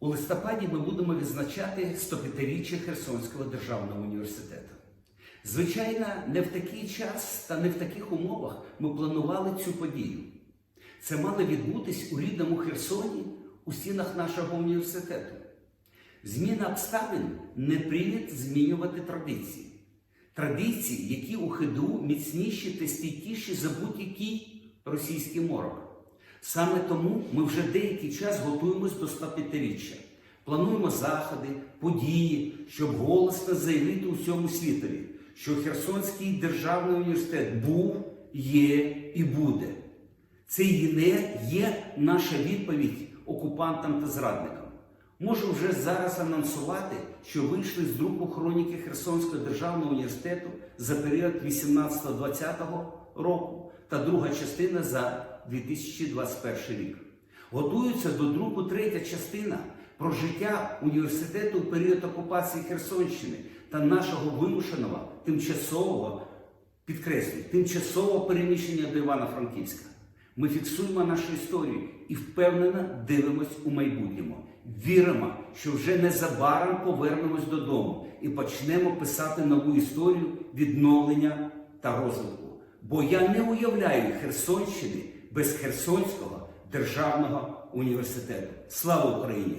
У листопаді ми будемо відзначати 105-річчя Херсонського державного університету. Звичайно, не в такий час та не в таких умовах ми планували цю подію. Це мало відбутись у рідному Херсоні у стінах нашого університету. Зміна обставин не привід змінювати традиції. Традиції, які у ХДУ міцніші та стійкіші за будь-який російський морок. Саме тому ми вже деякий час готуємось до 105-річчя. Плануємо заходи, події, щоб голосно заявити усьому світові, що Херсонський державний університет був, є і буде. Це і не є наша відповідь окупантам та зрадникам. Можу вже зараз анонсувати, що вийшли з друку хроніки Херсонського державного університету за період 18-20 року та друга частина за 2021 рік. Готується до друку третя частина про життя університету у період окупації Херсонщини та нашого вимушеного тимчасового підкреслюю, тимчасового переміщення до Івано-Франківська. Ми фіксуємо нашу історію і впевнено дивимось у майбутньому. Віримо, що вже незабаром повернемось додому і почнемо писати нову історію відновлення та розвитку. Бо я не уявляю Херсонщини без Херсонського державного університету. Слава Україні!